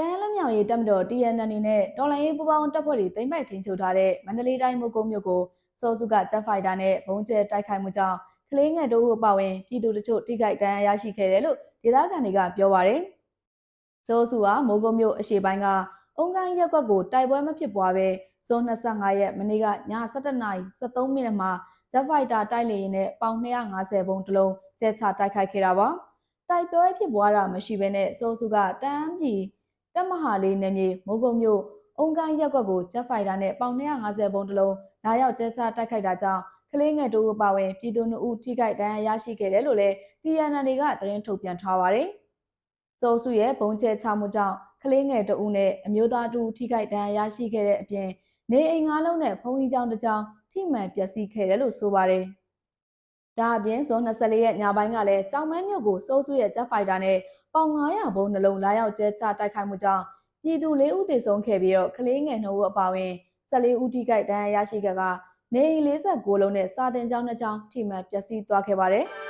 တန်းလမြောင်ရေးတပ်မတော် TNN နဲ့တော်လိုင်းရေးပူးပေါင်းတပ်ဖွဲ့တွေသိမ်းပိုက်ထိန်းချုပ်ထားတဲ့မန္တလေးတိုင်းမိုးကုတ်မြို့ကိုစောစုကဂျက်ဖိုက်တာနဲ့ဘုံကျဲတိုက်ခိုက်မှုကြောင့်ကလေးငယ်တို့အပါအဝင်ပြည်သူတချို့ထိခိုက်ဒဏ်ရာရရှိခဲ့တယ်လို့ဒေသခံတွေကပြောပါတယ်။စောစုကမိုးကုတ်မြို့အရှေ့ပိုင်းကအုံကိုင်းရက်ကွက်ကိုတိုက်ပွဲမဖြစ်ပွားပဲဇွန်25ရက်မနေ့ကည7:73မိနစ်မှာဂျက်ဖိုက်တာတိုက်လေရင်နဲ့ပေါင်250ဘုံတစ်လုံးကျဲချတိုက်ခိုက်ခဲ့တာပါ။တိုက်ပွဲဖြစ်ပွားတာမရှိဘဲနဲ့စောစုကတန်းပြည် တက်မဟာလေးနယ်မြေမိုးကုတ်မြို့အုံကိုင်းရက်ကွက်ကိုဂျက်ဖိုက်တာနဲ့ပေါင်250ဘုံတစ်လုံးလာရောက်ကျဲချတိုက်ခိုက်တာကြောင့်ကလေးငယ်တို့အပါအဝင်ပြည်သူနှစ်ဦးထိခိုက်ဒဏ်ရာရရှိခဲ့တယ်လို့လည်း TNN တွေကသတင်းထုတ်ပြန်ထားပါတယ်။စိုးစုရဲ့ဘုံကျဲချမှုကြောင့်ကလေးငယ်တဦးနဲ့အမျိုးသားတဦးထိခိုက်ဒဏ်ရာရရှိခဲ့တဲ့အပြင်နေအိမ်ငါးလုံးနဲ့ဖုံးကြီးကျောင်းတစ်ကျောင်းထိမှန်ပျက်စီးခဲ့တယ်လို့ဆိုပါတယ်။ ဒါအပြင်ဇွန်24ရက်ညပိုင်းကလည်းကြောင်မန်းမြို့ကိုစိုးစုရဲ့ဂျက်ဖိုက်တာနဲ့ပေါင်900ဘုံနှလုံးလာရောက်ကျဲချတိုက်ခိုက်မှုကြောင့်ပြည်သူ၄ဦးသေဆုံးခဲ့ပြီးတော့ကလေးငယ်2ဦးအပါအဝင်14ဦးထိခိုက်ဒဏ်ရာရရှိခဲ့ကနေအိမ်46လုံးနဲ့စာတင်ကျောင်းတစ်ကျောင်းထိမှန်ပျက်စီးသွားခဲ့ပါတယ်။